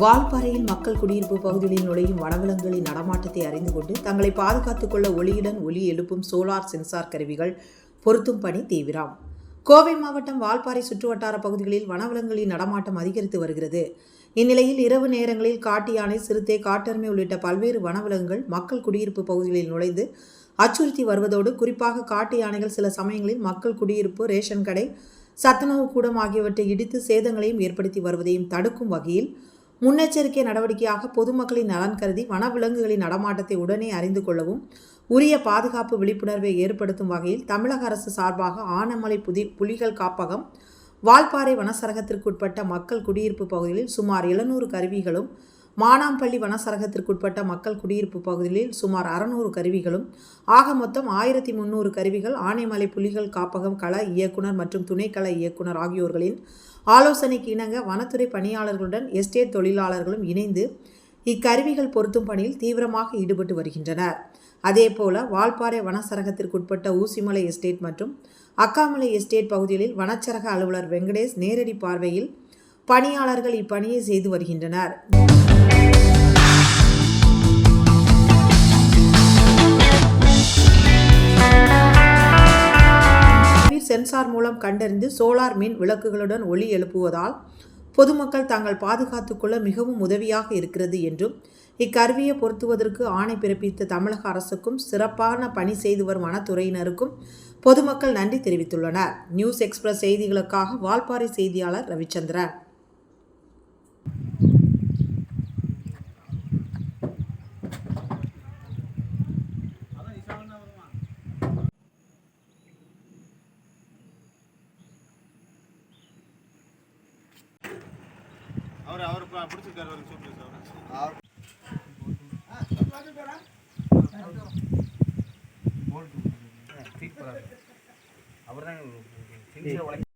வால்பாறையில் மக்கள் குடியிருப்பு பகுதிகளில் நுழையும் வனவிலங்குகளின் நடமாட்டத்தை அறிந்து கொண்டு தங்களை பாதுகாத்துக் கொள்ள ஒளியுடன் ஒலி எழுப்பும் சோலார் சென்சார் கருவிகள் பொருத்தும் பணி தீவிரம். கோவை மாவட்டம் வால்பாறை சுற்றுவட்டார பகுதிகளில் வனவிலங்குகளின் நடமாட்டம் அதிகரித்து வருகிறது. இந்நிலையில் இரவு நேரங்களில் காட்டு யானை சிறுத்தை காட்டெருமை உள்ளிட்ட பல்வேறு வனவிலங்குகள் மக்கள் குடியிருப்பு பகுதிகளில் நுழைந்து அச்சுறுத்தி வருவதோடு குறிப்பாக காட்டு யானைகள் சில சமயங்களில் மக்கள் குடியிருப்பு ரேஷன் கடை சத்துணவு கூடம் ஆகியவற்றை இடித்து சேதங்களையும் ஏற்படுத்தி வருவதையும் தடுக்கும் வகையில் முன்னெச்சரிக்கை நடவடிக்கையாக பொதுமக்களின் நலன் கருதி வனவிலங்குகளின் நடமாட்டத்தை உடனே அறிந்து கொள்ளவும் உரிய பாதுகாப்பு விழிப்புணர்வை ஏற்படுத்தும் வகையில் தமிழக அரசு சார்பாக ஆனமலை புதி புலிகள் காப்பகம் வால்பாறை வனசரகத்திற்குட்பட்ட மக்கள் குடியிருப்பு பகுதிகளில் சுமார் எழுநூறு கருவிகளும் மானாம்பள்ளி வனசரகத்திற்குட்பட்ட மக்கள் குடியிருப்பு பகுதிகளில் சுமார் அறநூறு கருவிகளும் ஆக மொத்தம் ஆயிரத்தி முந்நூறு கருவிகள் ஆனைமலை புலிகள் காப்பகம் கள இயக்குனர் மற்றும் துணைக்கள இயக்குனர் ஆகியோர்களின் ஆலோசனைக்கு இணங்க வனத்துறை பணியாளர்களுடன் எஸ்டேட் தொழிலாளர்களும் இணைந்து இக்கருவிகள் பொருத்தும் பணியில் தீவிரமாக ஈடுபட்டு வருகின்றனர். அதேபோல வால்பாறை வனச்சரகத்திற்குட்பட்ட ஊசிமலை எஸ்டேட் மற்றும் அக்காமலை எஸ்டேட் பகுதிகளில் வனச்சரக அலுவலர் வெங்கடேஷ் நேரடி பார்வையில் பணியாளர்கள் இப்பணியை செய்து வருகின்றனர். சென்சார் மூலம் கண்டறிந்து சோலார் மின் விளக்குகளுடன் ஒளி எழுப்புவதால் பொதுமக்கள் தாங்கள் பாதுகாத்துக்கொள்ள மிகவும் உதவியாக இருக்கிறது என்றும் இக்கருவியை பொருத்துவதற்கு ஆணை பிறப்பித்த தமிழக அரசுக்கும் சிறப்பான பணி செய்து வரும் வனத்துறையினருக்கும் பொதுமக்கள் நன்றி தெரிவித்துள்ளனர். நியூஸ் எக்ஸ்பிரஸ் செய்திகளுக்காக வால்பாறை செய்தியாளர் ரவிச்சந்திரன். அவர் அவர் பிடிச்சிருக்காரு ஒரு சூப்பர் சார் அவர் தான்